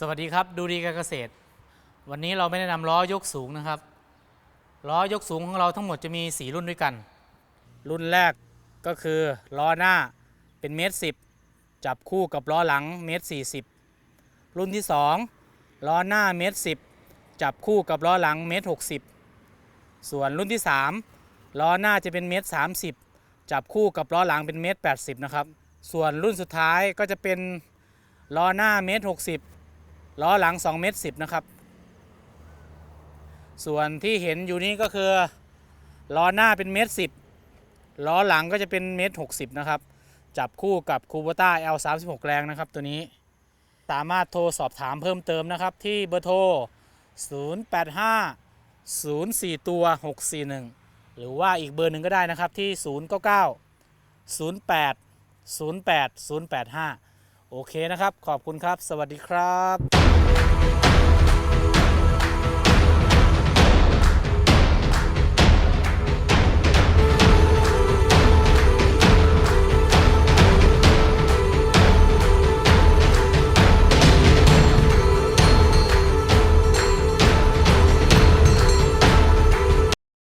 สวัสดีครับ ดูดีการเกษตร วันนี้เราไม่ได้นำล้อยกสูงนะครับ ล้อยกสูงของเราทั้งหมดจะมี 4 รุ่นด้วยกัน รุ่นแรกก็คือล้อหน้าเป็นเมตรสิจับคู่กับล้อหลังเมตรสี่สิบรุ่นที่ 2 ล้อหน้าเมตรสิจับคู่กับล้อหลังเมตรหกสิบส่วนรุ่นที่ 3 ล้อหน้าจะเป็นเมตรสามสิบจับคู่กับล้อหลังเป็นเมตรแปดสิบนะครับ ส่วนรุ่นสุดท้ายก็จะเป็นล้อหน้าเมตรหกสิบ ล้อหลัง2เมตร10นะครับ ส่วนที่เห็นอยู่นี้ก็คือล้อหน้าเป็นเมตรสิบล้อหลังก็จะเป็นเมตรหกสิบนะครับ จับคู่กับคูโบต้า L 3 6 แรงนะครับตัวนี้สามารถโทรสอบถามเพิ่มเติมนะครับ ที่เบอร์โทร 085 04 ตัว 641 หรือว่าอีกเบอร์หนึ่งก็ได้นะครับที่ 099 08 08 085 โอเคนะครับ ขอบคุณครับ สวัสดีครับ